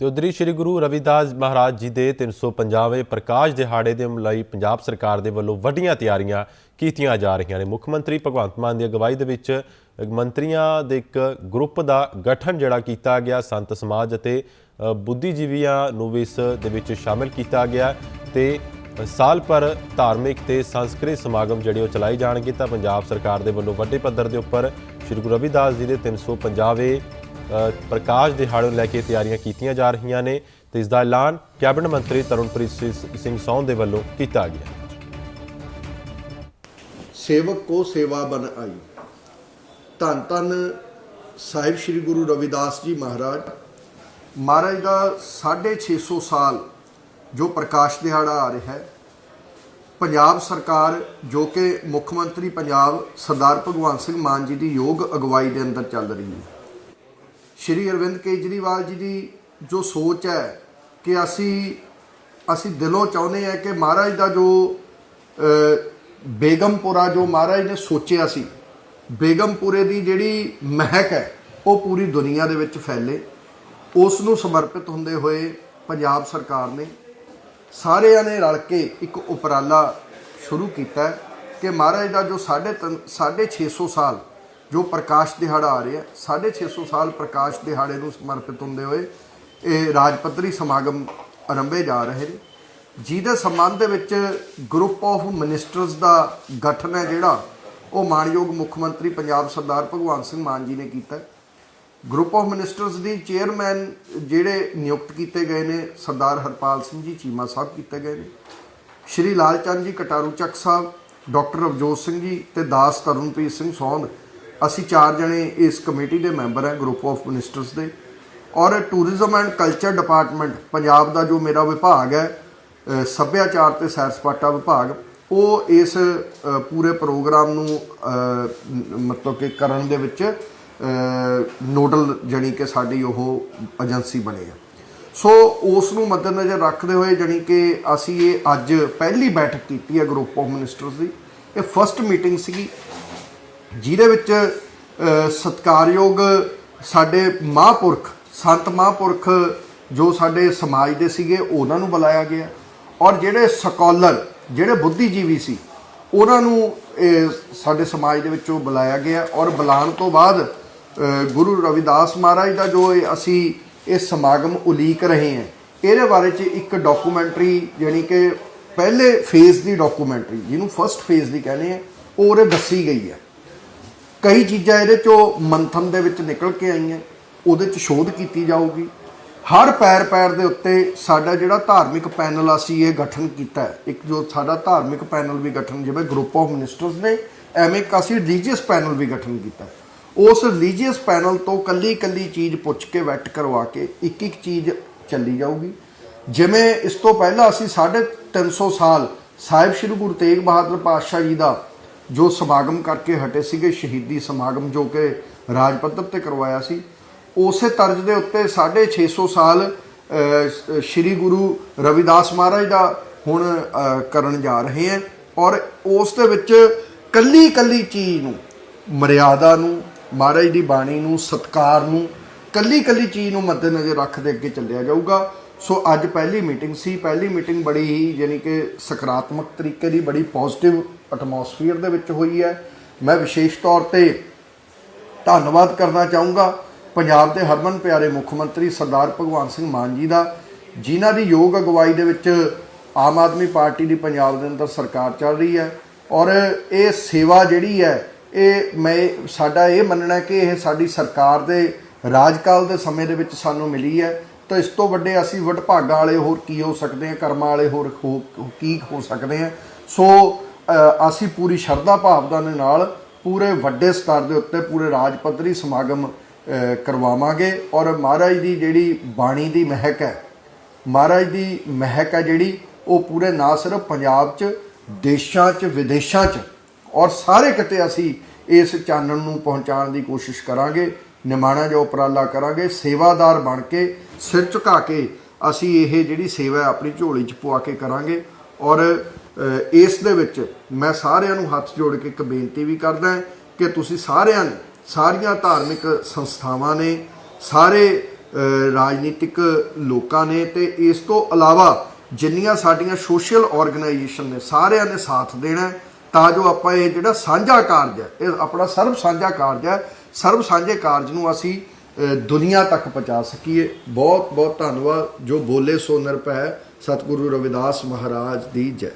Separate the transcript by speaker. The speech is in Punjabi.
Speaker 1: ਤੇ ਉਧਰੀ ਸ੍ਰੀ ਗੁਰੂ ਰਵਿਦਾਸ ਮਹਾਰਾਜ ਜੀ ਦੇ 350ਵੇਂ ਪ੍ਰਕਾਸ਼ ਦਿਹਾੜੇ ਦੇ ਲਈ ਪੰਜਾਬ ਸਰਕਾਰ ਦੇ ਵੱਲੋਂ ਵੱਡੀਆਂ ਤਿਆਰੀਆਂ ਕੀਤੀਆਂ ਜਾ ਰਹੀਆਂ ਨੇ। ਮੁੱਖ ਮੰਤਰੀ ਭਗਵੰਤ ਮਾਨ ਦੀ ਅਗਵਾਈ ਦੇ ਵਿੱਚ ਮੰਤਰੀਆਂ ਦੇ ਇੱਕ ਗਰੁੱਪ ਦਾ ਗਠਨ ਜਿਹੜਾ ਕੀਤਾ ਗਿਆ ਸੰਤ ਸਮਾਜ ਅਤੇ ਬੁੱਧੀਜੀਵੀਆਂ ਨੂੰ ਵੀ ਇਸ ਦੇ ਵਿੱਚ ਸ਼ਾਮਿਲ ਕੀਤਾ ਗਿਆ ਤੇ ਸਾਲ ਪਰ ਧਾਰਮਿਕ ਤੇ ਸੰਸਕ੍ਰਿਤ ਸਮਾਗਮ ਜਿਹੜੇ ਉਹ ਚਲਾਏ ਜਾਣਗੇ ਤਾਂ ਪੰਜਾਬ ਸਰਕਾਰ ਦੇ ਵੱਲੋਂ ਵੱਡੇ ਪੱਧਰ ਦੇ ਉੱਪਰ ਸ੍ਰੀ ਗੁਰੂ ਰਵਿਦਾਸ ਜੀ ਦੇ 350ਵੇਂ ਅ, ਪ੍ਰਕਾਸ਼ ਦਿਹਾੜੇ ਨੂੰ ਲੈ ਕੇ ਤਿਆਰੀਆਂ ਕੀਤੀਆਂ ਜਾ ਰਹੀਆਂ ਨੇ ਤੇ ਇਸ ਦਾ ਐਲਾਨ ਕੈਬਨਿਟ ਮੰਤਰੀ ਤਰੁਣਪ੍ਰੀਤ ਸਿੰਘ ਸੌਨ ਦੇ ਵੱਲੋਂ ਕੀਤਾ ਗਿਆ
Speaker 2: ਸੇਵਕ ਕੋ ਸੇਵਾ ਬਨ ਆਈ। ਧੰਨ ਧੰਨ ਸਾਹਿਬ ਸ੍ਰੀ ਗੁਰੂ ਰਵਿਦਾਸ ਜੀ ਮਹਾਰਾਜ। ਮਹਾਰਾਜ ਦਾ 650 ਸਾਲ ਜੋ ਪ੍ਰਕਾਸ਼ ਦਿਹਾੜਾ ਆ ਰਿਹਾ ਹੈ। ਪੰਜਾਬ ਸਰਕਾਰ ਜੋ ਕਿ ਮੁੱਖ ਮੰਤਰੀ ਪੰਜਾਬ ਸਰਦਾਰ ਭਗਵੰਤ ਸਿੰਘ ਮਾਨ ਜੀ ਦੀ ਯੋਗ ਅਗਵਾਈ ਦੇ ਅੰਦਰ ਚੱਲ ਰਹੀ ਹੈ। ਸ਼੍ਰੀ ਅਰਵਿੰਦ ਕੇਜਰੀਵਾਲ ਜੀ ਦੀ ਜੋ ਸੋਚ ਹੈ ਕਿ ਅਸੀਂ ਅਸੀਂ ਦਿਲੋਂ ਚਾਹੁੰਦੇ ਹਾਂ ਕਿ ਮਹਾਰਾਜ ਦਾ ਜੋ ਬੇਗਮਪੁਰਾ ਜੋ ਮਹਾਰਾਜ ਨੇ ਸੋਚਿਆ ਸੀ, ਬੇਗਮਪੁਰੇ ਦੀ ਜਿਹੜੀ ਮਹਿਕ ਹੈ, ਉਹ ਪੂਰੀ ਦੁਨੀਆ ਦੇ ਵਿੱਚ ਫੈਲੇ। ਉਸ ਨੂੰ ਸਮਰਪਿਤ ਹੁੰਦੇ ਹੋਏ ਪੰਜਾਬ ਸਰਕਾਰ ਨੇ ਸਾਰਿਆਂ ਨੇ ਰਲ ਕੇ ਇੱਕ ਉਪਰਾਲਾ ਸ਼ੁਰੂ ਕੀਤਾ ਕਿ ਮਹਾਰਾਜ ਦਾ ਜੋ 650 ਸਾਲ ਜੋ ਪ੍ਰਕਾਸ਼ ਦਿਹਾੜਾ ਆ ਰਿਹਾ 650 ਸਾਲ ਪ੍ਰਕਾਸ਼ ਦਿਹਾੜੇ ਨੂੰ ਸਮਰਪਿਤ ਹੁੰਦੇ ਹੋਏ, ਇਹ ਰਾਜ ਪੱਧਰੀ ਸਮਾਗਮ ਆਰੰਭੇ ਜਾ ਰਹੇ ਨੇ। ਜਿਹਦੇ ਸੰਬੰਧ ਦੇ ਵਿੱਚ ਗਰੁੱਪ ਆਫ ਮਿਨਿਸਟਰਸ ਦਾ ਗਠਨ ਹੈ ਜਿਹੜਾ, ਉਹ ਮਾਨਯੋਗ ਮੁੱਖ ਮੰਤਰੀ ਪੰਜਾਬ ਸਰਦਾਰ ਭਗਵੰਤ ਸਿੰਘ ਮਾਨ ਜੀ ਨੇ ਕੀਤਾ ਗਰੁੱਪ ਆਫ ਮਿਨਿਸਟਰਸ ਦੀ ਚੇਅਰਮੈਨ ਜਿਹੜੇ ਨਿਯੁਕਤ ਕੀਤੇ ਗਏ ਨੇ, ਸਰਦਾਰ ਹਰਪਾਲ ਸਿੰਘ ਜੀ, ਚੀਮਾ ਸਾਹਿਬ ਕੀਤੇ ਗਏ ਨੇ। ਸ਼੍ਰੀ ਲਾਲਚੰਦ ਜੀ, ਕਟਾਰੂ ਚੱਕ ਸਾਹਿਬ, ਡਾਕਟਰ ਅਵਜੋਤ ਸਿੰਘ ਜੀ ਤੇ ਦਾਸ ਤਰਨਪ੍ਰੀਤ ਸਿੰਘ ਸੌਂਦ ਅਸੀਂ ਚਾਰ ਜਣੇ ਇਸ ਕਮੇਟੀ ਦੇ ਮੈਂਬਰ ਹੈ ਗਰੁੱਪ ਆਫ ਮਿਨਿਸਟਰਸ ਦੇ। ਔਰ tourism and culture department Punjab ਦਾ ਜੋ ਮੇਰਾ ਵਿਭਾਗ ਹੈ ਸੱਭਿਆਚਾਰ ਤੇ ਸੈਰ ਸਪਾਟਾ ਵਿਭਾਗ, ਉਹ ਇਸ ਪੂਰੇ ਪ੍ਰੋਗਰਾਮ ਨੂੰ ਮਤਲਬ ਕਿ ਕਰਨ ਦੇ ਵਿੱਚ ਨੋਡਲ ਜਣੀ ਕਿ ਸਾਡੀ ਉਹ ਏਜੰਸੀ ਬਣੀ ਹੈ। ਸੋ ਉਸ ਨੂੰ ਮੱਦੇਨਜ਼ਰ ਰੱਖਦੇ ਹੋਏ ਜਣੀ ਕਿ ਅਸੀਂ ਇਹ ਅੱਜ ਪਹਿਲੀ ਬੈਠਕ ਕੀਤੀ ਹੈ ਗਰੁੱਪ ਆਫ ਮਿਨਿਸਟਰਸ ਦੀ। ਇਹ ਫਰਸਟ ਮੀਟਿੰਗ ਸੀਗੀ। ਜਿਹਦੇ ਵਿੱਚ ਅ, ਸਤਿਕਾਰਯੋਗ ਸਾਡੇ ਮਹਾਂਪੁਰਖ ਸੰਤ ਮਹਾਂਪੁਰਖ ਜੋ ਸਾਡੇ ਸਮਾਜ ਦੇ ਸੀਗੇ ਉਹਨਾਂ ਨੂੰ ਬੁਲਾਇਆ ਗਿਆ। ਔਰ ਜਿਹੜੇ ਸਕਾਲਰ ਜਿਹੜੇ ਬੁੱਧੀਜੀਵੀ ਸੀ ਉਹਨਾਂ ਨੂੰ ਇਹ ਸਾਡੇ ਸਮਾਜ ਦੇ ਵਿੱਚੋਂ ਬੁਲਾਇਆ ਗਿਆ। ਔਰ ਬੁਲਾਉਣ ਤੋਂ ਬਾਅਦ ਗੁਰੂ ਰਵਿਦਾਸ ਮਹਾਰਾਜ ਦਾ ਜੋ ਇਹ ਅਸੀਂ ਇਹ ਸਮਾਗਮ ਉਲੀਕ ਰਹੇ ਹਾਂ ਇਹਦੇ ਬਾਰੇ ਚ ਇੱਕ ਡਾਕੂਮੈਂਟਰੀ ਜਾਣੀ ਕਿ ਪਹਿਲੇ ਫੇਜ਼ ਦੀ ਡਾਕੂਮੈਂਟਰੀ ਜਿਹਨੂੰ ਫਰਸਟ ਫੇਜ਼ ਦੀ ਕਹਿੰਦੇ ਆ ਉਹ ਉਰੇ ਦੱਸੀ ਗਈ ਹੈ ਕਈ ਚੀਜ਼ਾਂ ਇਹਦੇ ਚੋਂ ਮੰਥਨ ਦੇ ਵਿੱਚ ਨਿਕਲ ਕੇ ਆਈਆਂ, ਉਹਦੇ ਚ ਸ਼ੋਧ ਕੀਤੀ ਜਾਊਗੀ। ਹਰ ਪੈਰ ਪੈਰ ਦੇ ਉੱਤੇ ਸਾਡਾ ਜਿਹੜਾ ਧਾਰਮਿਕ ਪੈਨਲ ਅਸੀਂ ਇਹ ਗਠਨ ਕੀਤਾ ਹੈ। ਇੱਕ ਜੋ ਸਾਡਾ ਧਾਰਮਿਕ ਪੈਨਲ ਵੀ ਗਠਨ, ਜਿਵੇਂ ਗਰੁੱਪ ਆਫ ਮਿਨਿਸਟਰਸ ਨੇ, ਐਵੇਂ ਇੱਕ ਅਸੀਂ ਰਿਲੀਜੀਅਸ ਪੈਨਲ ਵੀ ਗਠਨ ਕੀਤਾ। ਉਸ ਰਿਲੀਜੀਅਸ ਪੈਨਲ ਤੋਂ ਕੱਲੀ ਕੱਲੀ ਚੀਜ਼ ਪੁੱਛ ਕੇ ਵੈਟ ਕਰਵਾ ਕੇ ਇੱਕ ਇੱਕ ਚੀਜ਼ ਚੱਲੀ ਜਾਊਗੀ। ਜਿਵੇਂ ਇਸ ਤੋਂ ਪਹਿਲਾਂ ਅਸੀਂ 350 ਸਾਲ ਸਾਹਿਬ ਸ੍ਰੀ ਗੁਰੂ ਤੇਗ ਬਹਾਦਰ ਪਾਤਸ਼ਾਹ ਜੀ ਦਾ ਜੋ ਸਮਾਗਮ ਕਰਕੇ ਹਟੇ ਸੀਗੇ, ਸ਼ਹੀਦੀ ਸਮਾਗਮ ਜੋ ਕਿ ਰਾਜ ਪੱਧਰ ਤੇ ਕਰਵਾਇਆ ਸੀ, ਉਸੇ ਤਰਜ਼ ਦੇ ਉੱਤੇ 650 ਸਾਲ ਸ੍ਰੀ ਗੁਰੂ ਰਵਿਦਾਸ ਮਹਾਰਾਜ ਦਾ ਹੁਣ ਕਰਨ ਜਾ ਰਹੇ ਹਾਂ ਔਰ ਉਸ ਦੇ ਵਿੱਚ ਕੱਲੀ ਕੱਲੀ ਚੀਜ਼ ਨੂੰ, ਮਰਿਆਦਾ ਨੂੰ, ਮਹਾਰਾਜ ਦੀ ਬਾਣੀ ਨੂੰ, ਸਤਕਾਰ ਨੂੰ ਕੱਲੀ ਕੱਲੀ ਚੀਜ਼ ਨੂੰ ਮੱਦੇਨਜ਼ਰ ਰੱਖਦੇ ਅੱਗੇ ਚੱਲਿਆ ਜਾਊਗਾ। ਸੋ ਅੱਜ ਪਹਿਲੀ ਮੀਟਿੰਗ ਸੀ। ਪਹਿਲੀ ਮੀਟਿੰਗ ਬੜੀ ਹੀ, ਯਾਨੀ ਕਿ ਸਕਾਰਾਤਮਕ ਤਰੀਕੇ ਦੀ, ਬੜੀ ਪੋਜ਼ਿਟਿਵ ਐਟਮੋਸਫੀਅਰ ਦੇ ਵਿੱਚ ਹੋਈ ਹੈ। ਮੈਂ ਵਿਸ਼ੇਸ਼ ਤੌਰ ਤੇ ਧੰਨਵਾਦ ਕਰਨਾ ਚਾਹੂੰਗਾ ਪੰਜਾਬ ਦੇ ਹਰਮਨ ਪਿਆਰੇ ਮੁੱਖ ਮੰਤਰੀ ਸਰਦਾਰ ਭਗਵੰਤ ਸਿੰਘ ਮਾਨ ਜੀ ਦਾ, ਜਿਨ੍ਹਾਂ ਦੀ ਯੋਗ ਅਗਵਾਈ ਦੇ ਵਿੱਚ ਆਮ ਆਦਮੀ ਪਾਰਟੀ ਦੀ ਪੰਜਾਬ ਦੇ ਅੰਦਰ ਸਰਕਾਰ ਚੱਲ ਰਹੀ ਹੈ। ਔਰ ਇਹ ਸੇਵਾ ਜਿਹੜੀ ਹੈ, ਇਹ ਮੈਂ, ਸਾਡਾ ਇਹ ਮੰਨਣਾ ਕਿ ਇਹ ਸਾਡੀ ਸਰਕਾਰ ਦੇ ਰਾਜਕਾਲ ਦੇ ਸਮੇਂ ਦੇ ਵਿੱਚ ਸਾਨੂੰ ਮਿਲੀ ਹੈ। ਤਾਂ ਇਸ ਤੋਂ ਵੱਡੇ ਅਸੀਂ ਵਡਭਾਗਾ ਵਾਲੇ ਹੋਰ ਕੀ ਹੋ ਸਕਦੇ ਹਾਂ? ਕਰਮਾਂ ਵਾਲੇ ਹੋਰ ਹੋ ਕੀ ਹੋ ਸਕਦੇ ਹਾਂ? ਸੋ ਅਸੀਂ ਪੂਰੀ ਸ਼ਰਧਾ ਭਾਵਨਾ ਦੇ ਨਾਲ ਪੂਰੇ ਵੱਡੇ ਸਤਰ ਦੇ ਉੱਤੇ ਪੂਰੇ ਰਾਜ ਪੱਧਰੀ ਸਮਾਗਮ ਕਰਵਾਵਾਂਗੇ। ਔਰ ਮਹਾਰਾਜ ਦੀ ਜਿਹੜੀ ਬਾਣੀ ਦੀ ਮਹਿਕ ਹੈ, ਮਹਾਰਾਜ ਦੀ ਮਹਿਕ ਹੈ ਜਿਹੜੀ, ਉਹ ਪੂਰੇ ਨਾ ਸਿਰਫ ਪੰਜਾਬ 'ਚ, ਦੇਸ਼ਾਂ 'ਚ, ਵਿਦੇਸ਼ਾਂ 'ਚ, ਔਰ ਸਾਰੇ ਕਿਤੇ ਅਸੀਂ ਇਸ ਚਾਨਣ ਨੂੰ ਪਹੁੰਚਾਉਣ ਦੀ ਕੋਸ਼ਿਸ਼ ਕਰਾਂਗੇ। ਨਿਮਾਣਾ ਜੋ ਉਪਰਾਲਾ ਕਰਾਂਗੇ, ਸੇਵਾਦਾਰ ਬਣ ਕੇ, ਸਿਰ ਝੁਕਾ ਕੇ ਅਸੀਂ ਇਹ ਜਿਹੜੀ ਸੇਵਾ ਆਪਣੀ ਝੋਲੀ 'ਚ ਪਵਾ ਕੇ ਕਰਾਂਗੇ। ਔਰ ਇਸ ਦੇ ਵਿੱਚ ਮੈਂ ਸਾਰਿਆਂ ਨੂੰ ਹੱਥ ਜੋੜ ਕੇ ਇੱਕ ਬੇਨਤੀ ਵੀ ਕਰਦਾ ਕਿ ਤੁਸੀਂ ਸਾਰਿਆਂ ਨੇ, ਸਾਰੀਆਂ ਧਾਰਮਿਕ ਸੰਸਥਾਵਾਂ ਨੇ, ਸਾਰੇ ਰਾਜਨੀਤਿਕ ਲੋਕਾਂ ਨੇ ਤੇ ਇਸ ਤੋਂ ਇਲਾਵਾ ਜਿੰਨੀਆਂ ਸਾਡੀਆਂ ਸੋਸ਼ਲ ਆਰਗੇਨਾਈਜੇਸ਼ਨ ਨੇ, ਸਾਰਿਆਂ ਨੇ ਸਾਥ ਦੇਣਾ ਤਾਂ ਜੋ ਆਪਾਂ ਇਹ ਜਿਹੜਾ ਸਾਂਝਾ ਕਾਰਜ ਹੈ, ਇਹ ਆਪਣਾ ਸਰਬ ਸਾਂਝਾ ਕਾਰਜ ਹੈ ਸਰਬ ਸਾਂਝੇ ਕਾਰਜ ਨੂੰ ਅਸੀਂ ਦੁਨੀਆ ਤੱਕ ਪਹੁੰਚਾ ਸਕੀਏ। ਬਹੁਤ ਬਹੁਤ ਧੰਨਵਾਦ। ਜੋ ਬੋਲੇ ਸੋ ਨਿਰਭੈ, ਸਤਿਗੁਰੂ ਰਵਿਦਾਸ ਮਹਾਰਾਜ ਦੀ ਜੈ।